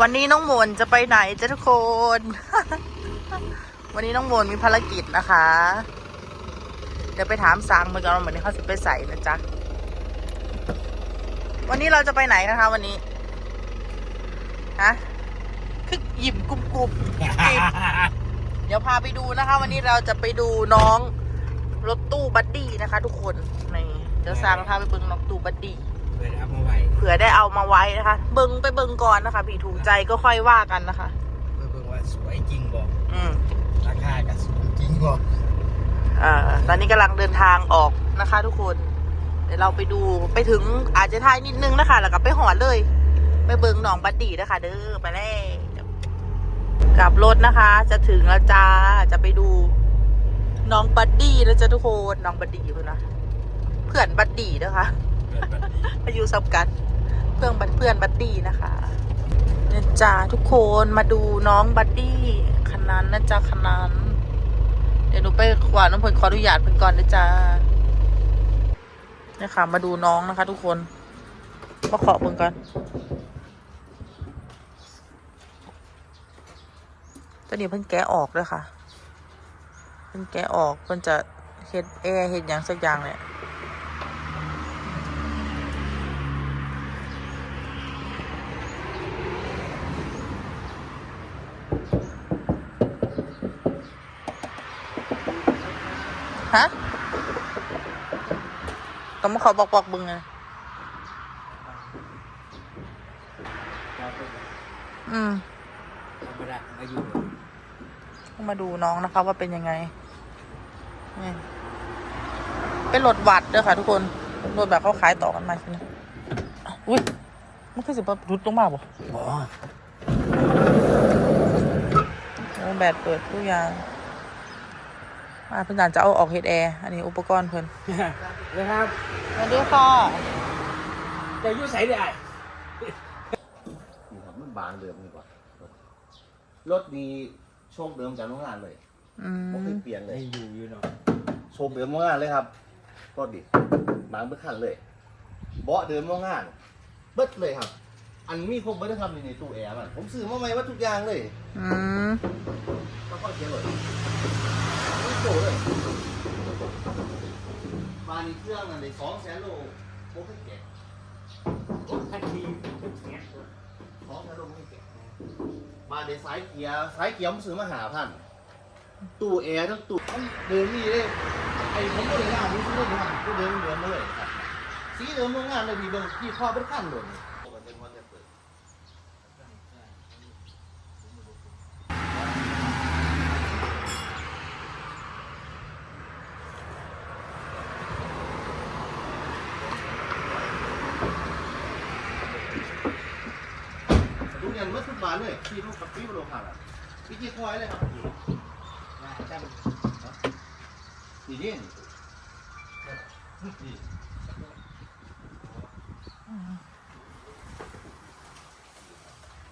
วันนี้น้องโมนจะไปไหนจ้ะทุกคน วันนี้น้องโมนมีภารกิจนะคะ เดี๋ยวไปถามสางเหมือนกันว่าเหมือนเขาจะไปใส่นะจ๊ะ วันนี้เราจะไปไหนนะคะ วันนี้ ฮะคือหยิบกรุบกรุบหยิบกริบเดี๋ยวพาไปดูนะคะ วันนี้เราจะไปดูน้องรถตู้บัดดี้นะคะ ทุกคน นี่เดี๋ยวสางพาไปเบิ่งน้องตู้บัดดี้ เปิดเอามาไว้เผื่อได้เอามาไว้นะคะ เบิงไปเบิงก่อนนะคะ พี่ถูกใจก็ค่อยว่ากันนะคะ เพื่อเบิ่งว่าสวยจริงบ่อืมราคาก็สูงจริงบ่อ่าตอนนี้กำลังเดินทางออกนะคะ ทุกคน เดี๋ยวเราไปดูไปถึงอาจจะทายนิดนึงนะคะ แล้วก็ไปหอนเลย ไปเบิงหนองบัดดีนะคะเด้อไปแล้วกลับรถนะคะ จะถึงแล้วจ้าจะไปดูน้องบัดดี้แล้วจ้ะทุกคนน้องบัดดี้เพื่อนนะเพื่อนบัดดี้นะคะเปิดบัดนี้ อายุสับกันเพื่อนบัดเพื่อนบัดดี้นะคะเนี่ยจ้าทุกคนมาดูน้องบัดดี้คันนั้นนะจ๊ะคันนั้นเดี๋ยวหนูไปขวานน้ำเพลินขออนุญาตเพิ่นก่อนนะจ๊ะเนี่ยค่ะ มาดูน้องนะคะ ทุกคนมาขอเพิ่นก่อนตอนนี้เพิ่นแกะออกด้วยค่ะ เพิ่นแกะออกเพิ่นจะเฮ็ดแอร์เฮ็ดอย่างสักอย่างเนี่ย ฮะก็มาขอบอกบอกบึงไงอืมธรรมดาอายุมาดูน้องนะคะว่าเป็นยังไงนี่เป็นรถวัดเด้อค่ะ ทุกคนรถแบบเขาขายต่อกันมาใช่ไหมอุ้ยมันคือสิบรุดลงมาบ่บ่โอ้แบตเปิดทุกอย่าง มาเพื่อนจะเอาออกเฮดแอร์อันนี้อุปกรณ์เพิ่นนะครับสวัสดีค่ะจะอยู่ใส่ได้นี่ครับมันบางเดิมดีกว่ารถดีโชคเดิมจากโรงงานเลยอืมไม่เคยเปลี่ยนเลได้ยอยู่อยู่เนาะโชคเดิมโรงงานเลยครับรถดิบางเบื้อขันเลย เบาะเดิมโรงงาน เบิดเลยครับ อันมีครบเบิดนะครับอยู่ในตู้แอร์มันผมซื้อมาใหม่ว่าทุกอย่างเลยอืมแล้วก็เขียนเลยนี่ โตเลยบานนี้เครื่องนั่นเลยสองแสนโลโอ้ยแกะทันทีเนี้ยสองแสนโลไม่แกะบมานในสายเกียร์สายเกียร์ผมซื้อมาหาพันตู้แอร์ทั้งตู้มันเดิมนี่เลยไอ้ผมก็เลยงานนี้ซื้อมาก็เดิมเดิมมาเลยครับสีเดิมโรงงานเลยพี่เบิ่งพี่ข้อเป็นขั้นเลย ทุกอย่าทเลยพี่ลูกกับพี่โลหะอะพี่จีคอยเลยครับพี่นะจำนี่นี่นี่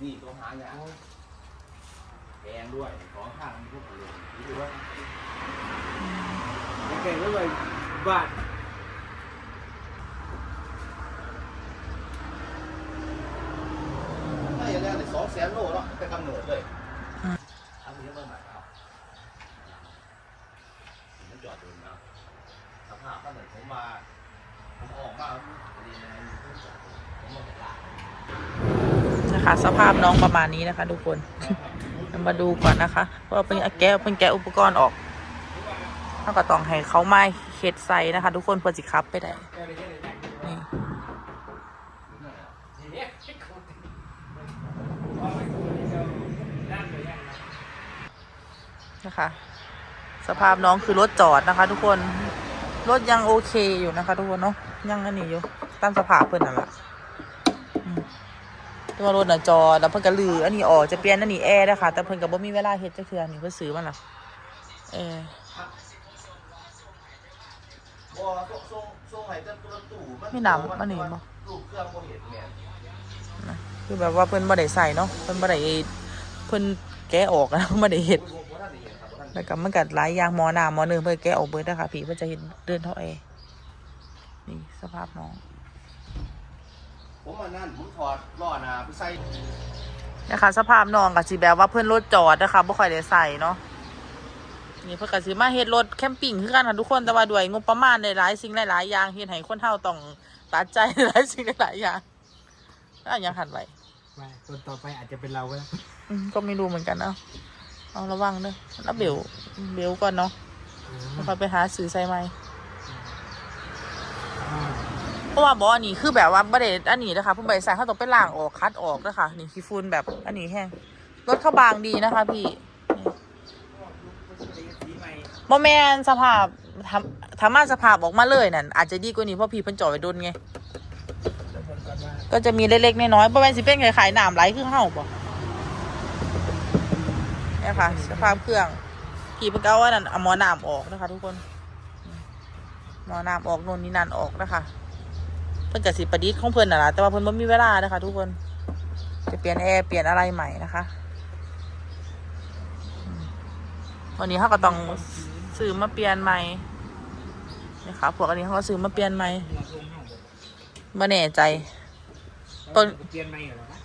นี่ตัวหายาแกงด้วยของข้างพวกอะไรนี่ดูว่าแข่งแล้วยบาท ถ้าอย่าง นี้สองแสนโลเนาะไปกำเนิดเลยทำเยอะมากมายครับผมจอดดูนะสภาพถ้าเหมือนผมมา ผมออกมาดีนะผมมาจากลานะคะสภาพน้องประมาณนี้นะคะ ทุกคนเรามาดูก่อนนะคะเพราะว่าเป็นแกะเป็นแกะอุปกรณ์ออกถ้าก็ต้องให้เขามาเฮ็ดใส่นะคะ ทุกคนเพื่อสิครับไปได้นี่ นะคะ สภาพน้องคือรถจอดนะคะ ทุกคน รถยังโอเคอยู่นะคะ ทุกคนเนาะ ยังอันนี้อยู่ ตามสภาพเพื่อนนั่นแหละอืมแตัวารถน่ะจอดแล้วเพิ่นก็ลืออันนี้ออกจะเปลี่ยนอันนี้แอร์นะคะแต่เพิ่นก็บ่มีเวลาเฮ็ดจักเทื่อนี่เพิ่นซื้อมาล่ะเออบ่ส่งส่งส่งให้แต่ตัวตู้ไม่นำมันนี่บ่ลูกเครื่องบ่เห็นแม่นนะ คือแบบว่าเพิ่นบ่ได้ใส่เนาะเพิ่นบ่ได้เพิ่นแกะออกนะบ่ได้เฮ็ดบ่บ่ทันได้เห็นครับบ่ทันแล้วก็มันก็หลายอย่างหมอน้ำหมอหนึงเพิ่นแกะออกเบิดนะคะพี่เพิ่นจะเห็นเดินเท่าแอร์นี่สภาพน้องผมมานั่นผมถอดล้อหน้าไปใส่นะคะ สภาพน้องก็สิแบบว่าเพื่อนรถจอดนะคะบ่ค่อยได้ใส่เนาะนี่เพื่อนก็สิมาเฮ็ดรถแคมปิ้งคือกันค่ะทุกคนแต่ว่าด้วยงบประมาณหลายๆสิ่งหลายๆอย่างเฮ็ดให้คนเฒ่าต้องตัดใจหลายสิ่งหลายอย่างแล้ว อันยังหันไว้ไม่คนต่อไปอาจจะเป็นเราก็ได้อืมก็ไม่รู้เหมือนกันเอาเอาระวังเด้อแล้วเบลเบลก่อนเนาะแล้วค่อยไปหาซื้อใส่ใหม่เพราะว่าบออันนี้คือแบบว่าบ่ได้อันนี้นะคะเพิ่นไปใส่เขาต้องไปล้างออกคัดออกนะคะนี่ขี้ฝุ่นแบบอันนี้แห้งรถเข้าบางดีนะคะ พี่บอแมนสภาพทำทำมาสภาพออกมาเลยนั่นอาจจะดีกว่านี้เพราะพี่เพิ่นจอดไว้โดนไง ก็จะมีเล็กๆน้อยๆบ่แม่นสิเป็นขายๆน้ำไหลคือเฮาบ่เนี่ยค่ะสภาพเครื่องพี่เพิ่นก็เอาอันนั้นเอาหมอน้ำออกนะคะ ทุกคนหมอน้ำออกโน่นนี่นั่นออกนะคะ เพิ่นก็สิประดิษฐ์ของเพิ่นน่ะล่ะแต่ว่าเพิ่นบ่มีเวลานะคะ ทุกคนจะเปลี่ยนแอร์เปลี่ยนอะไรใหม่นะคะอืมวันนี้เขาก็ต้องซื้อมาเปลี่ยนใหม่นะคะพวกอันนี้เขาก็ซื้อมาเปลี่ยนใหม่บ่แน่ใจ ต้น เปลี่ยนใหม่เหรอวะ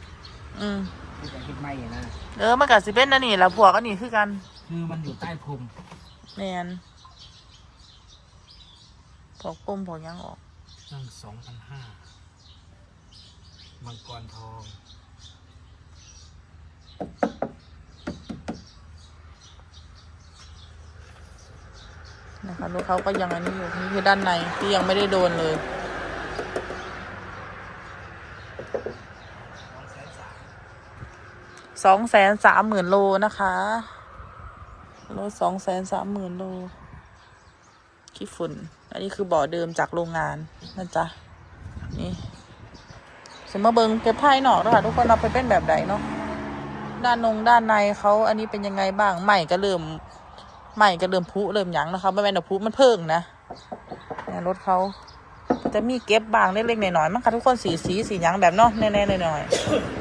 อืมที่จะคิดใหม่นะเออมันก็สิเป็นอันนี้แหละพวกอันนี้คือกันคือมันอยู่ใต้พรมแมนพวกปุ่มพวกหยังออก ตั้งสองพันห้ามังกรทอง นะคะรถเขาก็ยังอันนี้อยู่นี่คือด้านในที่ยังไม่ได้โดนเลย สองแสนสามหมื่นโลนะคะรถสองแสนสามหมื่นโลขี้ฝุ่น อันนี้คือบ่อเดิมจากโรงงานนะจ๊ะ นี่สมมาเบิงเก็บไพ่หนอกนะคะทุกคนเราไปเป็นแบบไหนเนาะ ด้านนงด้านในเขาอันนี้เป็นยังไงบ้างใหม่ก็เริ่มใหม่ก็เริ่มพุเริ่มหยังนะคะไม่แม่นว่พุมันเพิ่งนะเนี่ยรถเขาจะมีเก็บบางเล็กๆหน่อยๆมั้งคะทุกคนสีสีสีหยังแบบเนาะแน่ๆหน่อยๆ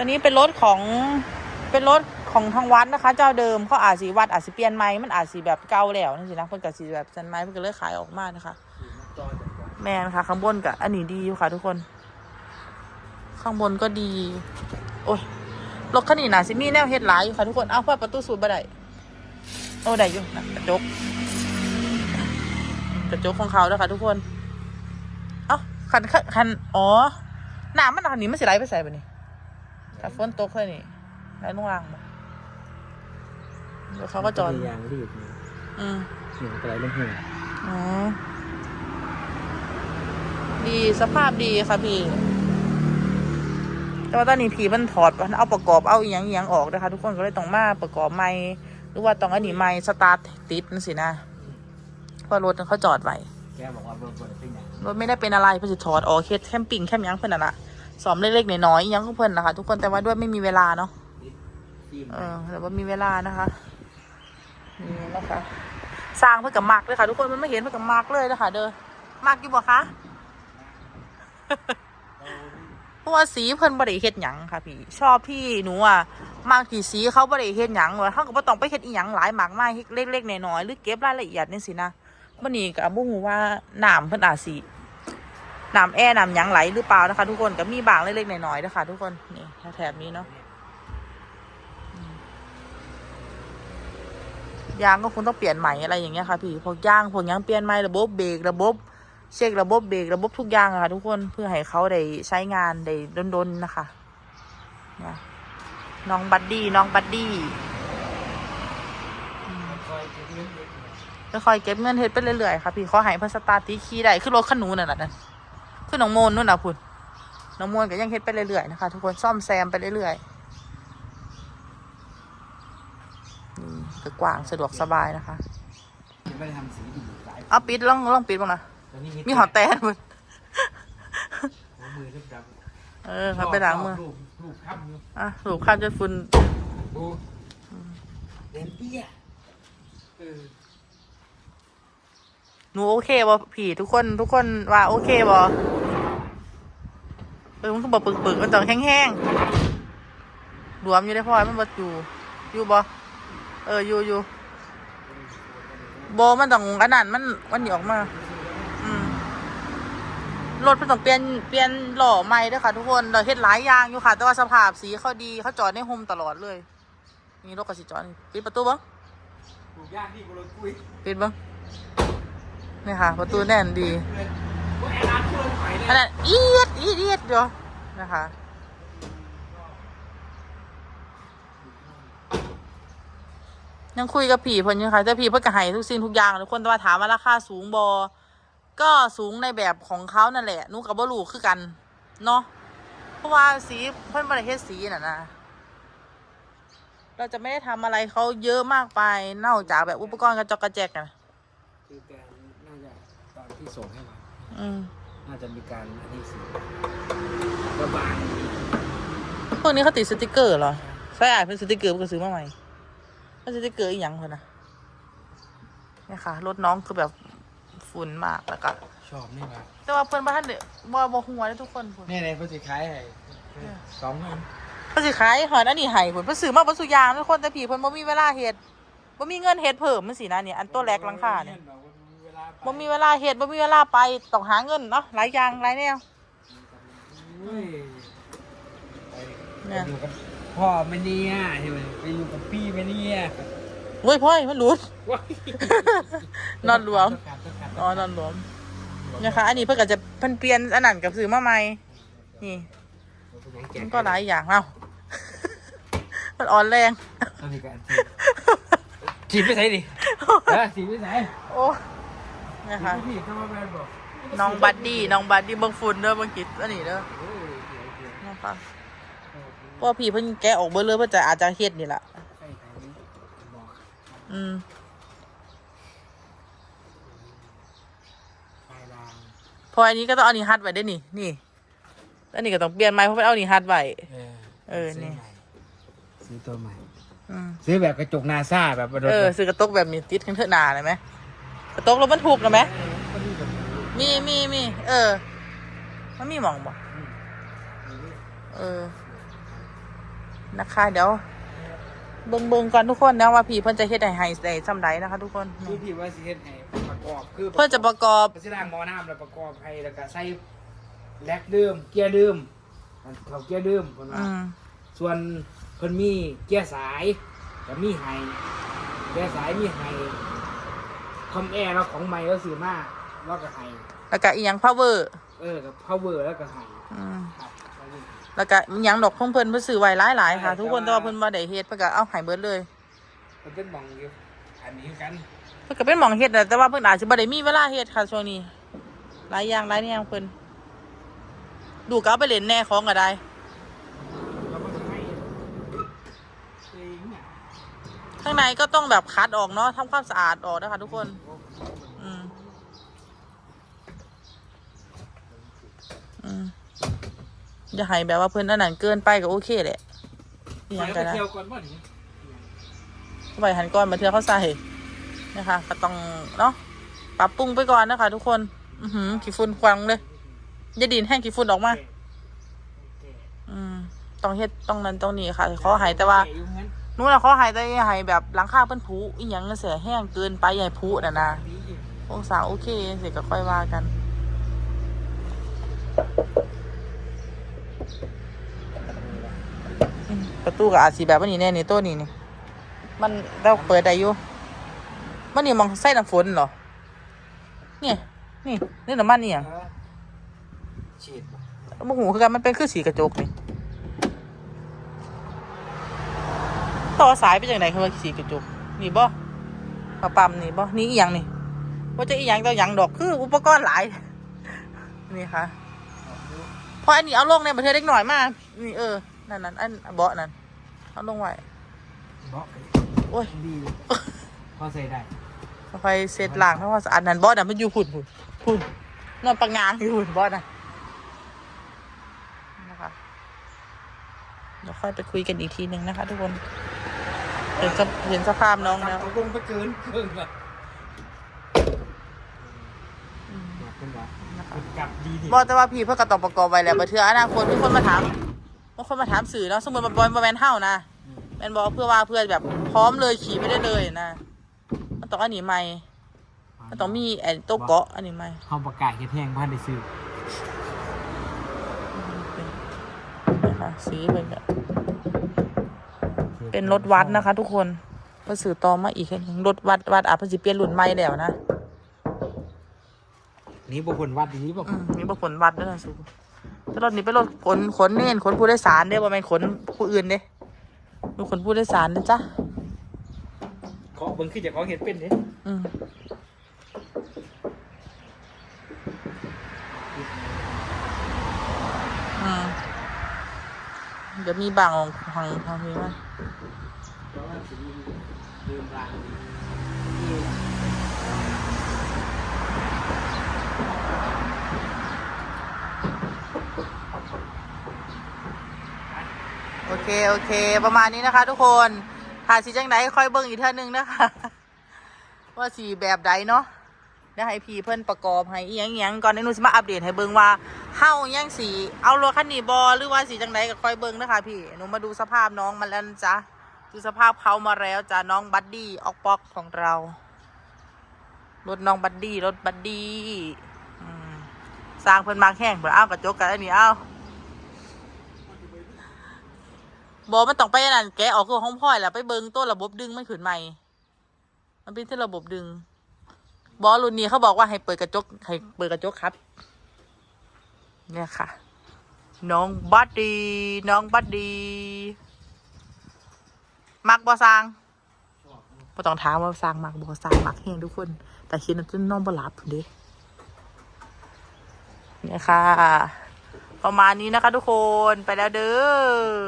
ตัวนี้เป็นรถของเป็นรถของทางวัดนะคะ เจ้าเดิมเขาอาจสีวัดอาจสีเปลี่ยนไม้มันอาจสีแบบเก่าแล้วนี่สินะเพิ่นกับสีแบบสันไม้เพิ่นก็เลยขายออกมานะคะ แมนค่ะ ข้างบนกับอันนี้ดีอยู่ค่ะทุกคน ข้างบนก็ดี โอ้ยรถคันนี้นะสิมีแนวเฮ็ดหลายอยู่ค่ะทุกคนเอาเปิดประตูสูดบ่ได้โอ้ได้อยู่นะกระจกกระจกของเขาแล้วค่ะทุกคน เอ้าคันคันคันอ๋อน้ำมันอันนี้มันสิไหลไปใส่บ่นี่ ถ้าฝนตกเลยนี่ไหลลงล่างบ่เดี๋ยวเขาก็จอด ยางรีบนี่อืม เสียงอะไรลงหัวอ๋อ ดีสภาพดีค่ะพี่ แต่ว่าตอนนี้ผีมันถอดมันเอาประกอบเอาอีหยังอีหยังออกนะคะทุกคนก็เลยต้องมาประกอบใหม่หรือว่าต้องอันนี้ใหม่สตาร์ทติดนั่นสินะเพราะรถเขาจอดไว้แกบอกว่าเบอร์เบอร์เป็นไงรถไม่ได้เป็นอะไรเพื่อจะถอดออกเคสแคมปิ้งแคมยังเพื่อนน่ะละ สอมเล็กๆน้อยๆอีหยังของเพื่อนนะคะ ทุกคนแต่ว่าด้วยไม่มีเวลาเนาะฟิล์มเออแต่ว่ามีเวลานะคะนี่นะคะ สร้างเพื่อกับมักเลยค่ะ ทุกคนมันไม่เห็นเพื่อกับมักเลยนะคะเด้อมักอยู่บ่คะเพราะว่าสีเพิ่นบ่ได้เฮ็ดหยังค่ะพี่ ชอบที่หนูอะมากที่สีเขาบ่ได้เฮ็ดหยังว่าเฮาก็บ่ต้องไปเฮ็ดอีหยังหลายมากมายเล็กๆน้อยๆหรือเก็บรายละเอียดนี่สินะมื้อนี้ก็บ่ฮู้ว่าน้ำเพิ่นอาจสิ น้ำแอร์น้ำยังไหลหรือเปล่านะคะ ทุกคนก็มีบางเล็กๆน้อยๆนะคะ ทุกคนนี่แถบนี้เนาะยางก็คงต้องเปลี่ยนใหม่อะไรอย่างเงี้ยค่ะพี่พวกยางพวกยางเปลี่ยนใหม่ระบบเบรกระบบ เช็คระบบเบรกระบบทุกอย่างอะค่ะทุกคนเพื่อให้เขาได้ใช้งานได้ดนๆนะคะน้องบัดดี้น้องบัดดี้คอยจะเลี้ยงเด็กจะคอยเก็บเงินเฮ็ดไปเรื่อยๆค่ะพี่ขอให้เพิ่นสตาร์ทตีขี่ได้คือรถคันหนูนั่นแหละนั่น คือน้องโมนนู่นน่ะพุ่นน้องโมนก็ยังเฮ็ดไปเรื่อยๆนะคะทุกคนซ่อมแซมไปเรื่อยๆนี่ก็กว้างสะดวกสบายนะคะไม่ได้ทำสีดีหลายเอาปิดลองลองปิดบ้างนะตอนนี้มีหอแตนพุ่นหัวมือเรียบดเออเขาไปล้างมือรูปรูปค่ำอยู่อะถูกข้ามจนฝุ่นดูเต็มเปี้ยเออห นูโอเคบ่ผีทุกคนทุกคนว่าโอเคบ่เออมันก็บอกปึกๆมันต้องแห้งๆรวมอยู่ได้พอมันบ่อยู่อยู่บ่เอออยู่อยู่บ่มันต้องอันนั้นมันมันหนีออกมา อืมรถเพิ่นต้องเปลี่ยนเปลี่ยนหล่อใหม่เด้วยค่ะ ทุกคนเราเฮ็ดหลายอย่างอยู่ค่ะ แต่ว่าสภาพสีเขาดีเขาจอดในโฮมตลอดเลยนี่รถก็สิจอดนี่ปิดประตูเบ้างกูย่างที่กูเลยคุยปิดเบ้าง นี่ค่ะ ประตูแน่นดีอันนั้นเอียดเอียดเอียดเดียวนะคะยังคุยกับผีเพิ่นอยู่ค่ะแต่ผีเพิ่นก็ให้ทุกสิ่งทุกอย่างทุกคนแต่ว่าถามว่าราคาสูงบอก็สูงในแบบของเขานั่นแหละนูกับบลูคือกัน เนาะเพราะว่าสีเพิ่นบ่ได้เฮ็ดสีน่ะนะเราจะไม่ได้ทำอะไรเขาเยอะมากไปนอกจากแบบอุปกรณ์กระจกกระแจกกน่าจะตอน ส่งให้มาอืมน่าจะมีการอันนี้สิกระบางพวกนี้เขาติดสติกเกอร์เหรอใช่อะเป็นสติกเกอร์มันก็ซื้อมาใหม่เป็นสติกเกอร์อีกอย่างคนนะเนี่ยค่ะรถน้องคือแบบฝุ่นมากแล้วก็ชอบนี่มาแต่ว่าเพื่อนบ้านเนี่ยบ่บ่หัวได้ทุกคนพุ่น เนี่ยในภาษีขายให้สองพันเพิ่นสิขายหอยอันนี้ให้พุ่นเพิ่นซื้อมาบ่สุอยางทุกคนแต่ผีเพิ่นบ่มีเวลาเฮ็ดบ่มีเงินเฮ็ดเพิ่มมันสินะเนี่ยอันตัวแรกหลังคาเนี่ย บ่มีเวลาเฮ็ดบ่มีเวลาไปต้องหาเงินเนาะหลายอย่างหลายแนวเนี่ยอยู่กับพ่อไม่เนี่ยใช่ไหมไปอยู่กับพี่ไม่เนี่ยเว้ยพ่อยมันหลุดว้ายนอนรวมต้องการต้องการอ๋อนอนรวมนะคะอันนี้เพิ่นก็จะเพิ่นเปลี่ยนอันนั้นกับซื้อมาใหม่นี่มันก็หลายอย่างเอ้ามันอ่อนแรงตอนนี้ก็อันที่จีบไปไหนดิเออจีบไปไหนโอ้ นะคะ พี่เข้ามาแบนบอกน้องบัดดี้น้องบัดดี้เบิ่งฝุ่นเด้อเบิ่งกิดอันนี้เด้อเออเดี๋ยวเดี๋ยวนะคะเพราะว่าพี่เพิ่นแกะออกเบิ่เลยเพิ่นจะอาจจะเฮ็ดนี่ล่ะใกล้ๆนี้บอกอืมไฟลางเพออันนี้ก็ต้องเอานี่ฮัดไว้ได้อนี่นี่อันนี้ก็ต้องเปลี่ยนใหม่เพราะเพิ่นเอานี่ฮัดไว้ เออเออนี่ ซื้อตัวใหม่ อืมซื้อแบบกระจกนาซาแบบประดเออซื้อกระตกแบบนี้ติดข้างเถอะหนาเลยไหมกระ ตกรถบรรทุกนะไหมมีมีมีเออ มันมีหมองบ่เออ นะคะ เดี๋ยว เบิ่งเบิ่งก่อนทุกคนนะว่าพี่เพิ่นจะเฮ็ดให้ไฮได้ซำใดนะคะ ทุกคนคือพี่ว่าสิเฮ็ดให้ประกอบคือเพิ่นจะประกอบไปสิล้างหม้อน้ำแล้วประกอบให้แล้วก็ใส่แลกเดิมเกียร์เดิมอันเขาเกียร์เดิมเพิ่นว่าอืมส่วนเพิ่นมีเกียร์สายก็มีให้เกียร์สายมีให้ คอมแอร์เราของใหม่เราซื้อมาเราก็ให้แล้วก็อีหยัง power เออกับ power แล้วก็ให้อืม ครับแล้วนี่แล้วก็อีหยังดอกของเพิ่นเพิ่นซื้อไว้หลายๆค่ะ ทุกคนแต่ว่าเพิ่นบ่ได้เฮ็ดเพิ่นก็เอาให้เบิดเลย มันเป็นหมองอยู่อันนี้คือกันเพิ่นก็เป็นหม่องเฮ็ดน่ะแต่ว่าเพิ่นอาจจะบ่ได้มีเวลาเฮ็ดค่ะช่วงนี้ หลายอย่างหลายแนวเพิ่นดูก็เอาไปเล่นแน่ของก็ได้ เราก็จะให้เองเนี่ย ข้างในก็ต้องแบบคัดออกเนาะทำความสะอาดออกนะคะทุกคน อืม อืมอย่าให้แบบว่าเพิ่นอันนั้นเกินไปก็โอเคแหละอหยังก็ได้เที่ยวก่อนบ่นี่ไปหันก้อนมาเทือเข้าใส่นะคะก็ต้องเนาะปรับปรุงไปก่อนนะคะ ทุกคน อือหือขี้ฝุ่นควังเลยอย่าดินแห้งขี้ฝุ่นออกมา อืมต้องเฮ็ดต้องนั้นต้องนี้ค่ะขอใหายแต่ว่า อยู่งั้น นู้นนะขอใหายแต่อย่าให้แบบหลังคาเปิ้นผุอีหยังเสียแห้งเกินไปอย่าให้ผุน่ะนะดีอยู่องศาโอเคเสร็จก็ค่อยว่ากันอืมประตูก็อาจสีแบบว่านี้แน่นี่ตัวนี้นี่ มันเราเปิดได้อยู่มันนี่มองใส่น้ำฝนเหรอเนี่ยนี่นี่น้ำมันนี่อะเออฉีดบ่โมโหคือกันมันเป็นคือสีกระจกนี่ ต่อสายไปจากไหนคือว่าสีกระจกนี่บ่มาปั๊มนี่บ่นี่อีหยังนี่ว่าจะอีหยังต่อหยังดอกคืออุปกรณ์หลาย นี่ค่ะเพราะอันนี้เอาลงในประเทศเล็กหน่อยมากนี่เออนั่นนั่นอันเบาะนั่นเอาลงไว้เนาะโอ้ยดีพอใส่ได้ค่อยเสร็จล้างทำความสะอาดนั่นบอสน่ะมันอยู่พุ่นพุ่นพุ่นนอนปังงางอยู่พุ่นบอสน่ะนะคะเดี๋ยวค่อยไปคุยกันอีกทีหนึ่งนะคะทุกคน เห็นสภเห็นสภาพน้องแล้วเอาลงไปเกินเกินละหนักขึ้นวะนะคะกลับดีดิบอกแต่ว่าพี่เพื่อกระตอบประกอบไว้แล้วมาเทื่ออนาคตมีคนมาถามบางคนมาถามสื่อเนาะสมมติมาบอยมาแมนเฮ้านะแมนบอกเพื่อว่าเพื่อแบบพร้อมเลยขี่ไม่ได้เลยนะมันต้องอันนี้ใหม่มันต้องมีไอ้โต๊ะเกาะอันนี้ใหม่เขาประกาศเฮ็ดแห้งบ้านได้ซื้อนะคะสีเป็นแบบ เป็นรถวัดนะคะทุกคนเพื่อสื่อต่อมาอีกแค่นึงรถวัดวัดอาจจะเปลี่ยนรุ่นใหม่แล้วนะนี่บุคคลวัดนี้บุคคอืลมมีบขนวัดด้วยนะสูแต่รถนี้เป็นรถขนขนเน้นขนผู้โดยสารเด้บ่แม่นขนผู้อื่นเด้เป็นขนผู้โดยสารนะจ๊ะเขาเบิ่งขึ้นจากเขาเห็นเป็นเด้อืมอืมเดี๋ยวมีบางของของของพี่มั้ยเพราะว่าสี รางดีโอเค โอเค ประมาณนี้นะคะ ทุกคนถ่ายสีจังไดค่อยเบิ่งอีกเท่านึงนะคะ ว่าสีแบบใดเนาะเดี๋ยวให้พี่เพิ่อนประกอบให้อีหยังอีหยังก่อนเดี๋ยวหนูสิมาอัปเดตให้เบิ่งว่าเฮายังสีเอารถคันนี้บอหรือว่าสีจังไดก็ค่อยเบิ่งนะคะพี่หนูมาดูสภาพน้องมันแล้วจ๊ะ ดูสภาพเขามาแล้วจ้ะน้องบัดดี้ออกป๊อกของเรา รถน้องบัดดี้รถบัดดี้สร้างเพิ่นมากแห้งเพิ่นเอากระจกกันอันนี้เอาบอมันต้องไปอันนั่นแกออกคือห้องพ่อยแหละไปเบิงตัวระบบดึงมันขึ้นใหม่ มันเป็นที่ระบบดึง บอรุ่นนี้เขาบอกว่าให้เปิดกระจกให้เปิดกระจกครับ เนี่ยค่ะ น้องบัดดีน้องบัดดี มักบอสร้างบ่ต้องถามว่าสร้างมักบอสร้างมักแห้งทุกคน แต่คิดว่าจนน้องบหลับเด้เนี่ยค่ะ ประมาณนี้นะคะทุกคนไปแล้วเด้อ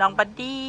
น้องบัดดี้